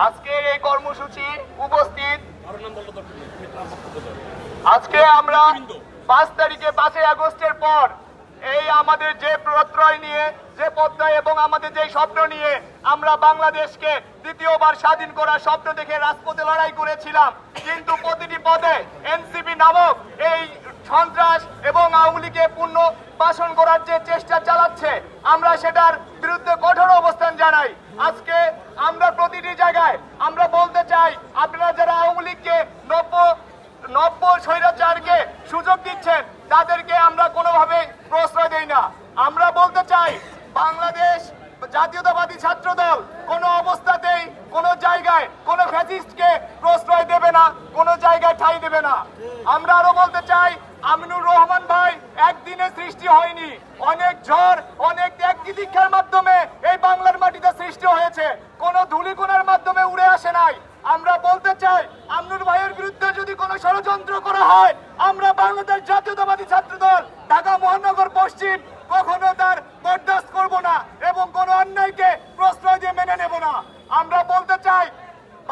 আজকের এই কর্মসূচি উপস্থিত। আজকে আমরা পাঁচ তারিখে পাঁচই আগস্টের পর এই আমাদের যে প্রত্যয় নিয়ে যে প্রত্যয় এবং আমাদের যে স্বপ্ন নিয়ে আমরা বাংলাদেশকে দ্বিতীয়বার স্বাধীন করার স্বপ্ন দেখে রাজপথে লড়াই করেছিলাম। কিন্তু প্রতিটি পদে এনসিপি নামক এই সন্ত্রাস এবং আওয়ামী লীগের পূর্ণ বাসন করার যে চেষ্টা চালাচ্ছে আমরা সেটার বিরুদ্ধে কঠোর অবস্থান জানাই। আজকে আমরা প্রতিটি জায়গায় আমরা বলতে চাই আপনারা যারা আওয়ামী লীগকে নব্য নব্য স্বৈরাচারকে সুযোগ দিচ্ছেন, তাদেরকে আমরা কোনোভাবে প্রশ্রয় দেই না। আমরা বলতে চাই, বাংলাদেশ জাতীয়তাবাদী ছাত্র দল কোনো অবস্থাতেই, কোনো জায়গায় কোনো ফ্যাসিস্টকে প্রশ্রয় দেবে না, কোনো জায়গায় ঠাঁই দেবে না। আমরা আরও বলতে চাই, আমিনুর রহমান ভাই একদিনে সৃষ্টি হয়নি। অনেক ঝড়, অনেক ত্যাগ মাধ্যমে এই বাংলার মাটিতে সৃষ্টি হয়েছে। কোনো ধুলিকোনার মাধ্যমে উড়ে আসে নাই। আমরা বলতে চাই ষড়যন্ত্র করা হয়। আমরা বাংলাদেশ জাতীয়তাবাদী ছাত্র দল ঢাকা মহানগর পশ্চিম, কখনো তার বরদাস্ত করব না এবং কোন অন্যায়কে প্রশ্রয় দিয়ে মেনে নেব না। আমরা বলতে চাই,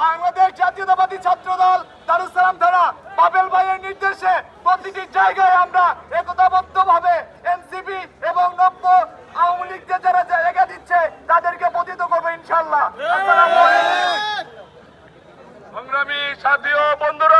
বাংলাদেশ জাতীয়তাবাদী ছাত্র দল দারুসালাম ধারা পাবেল ভাইয়ের নির্দেশে প্রতিটি জায়গায় আমরা একতাবদ্ধ ভাবে এনসিপি এবং নব্য আওয়ামী লীগকে যারা জায়গা দিচ্ছে, তাদেরকে পতিত করব ইনশাল্লাহ সংগ্রামী সাথী বন্ধুরা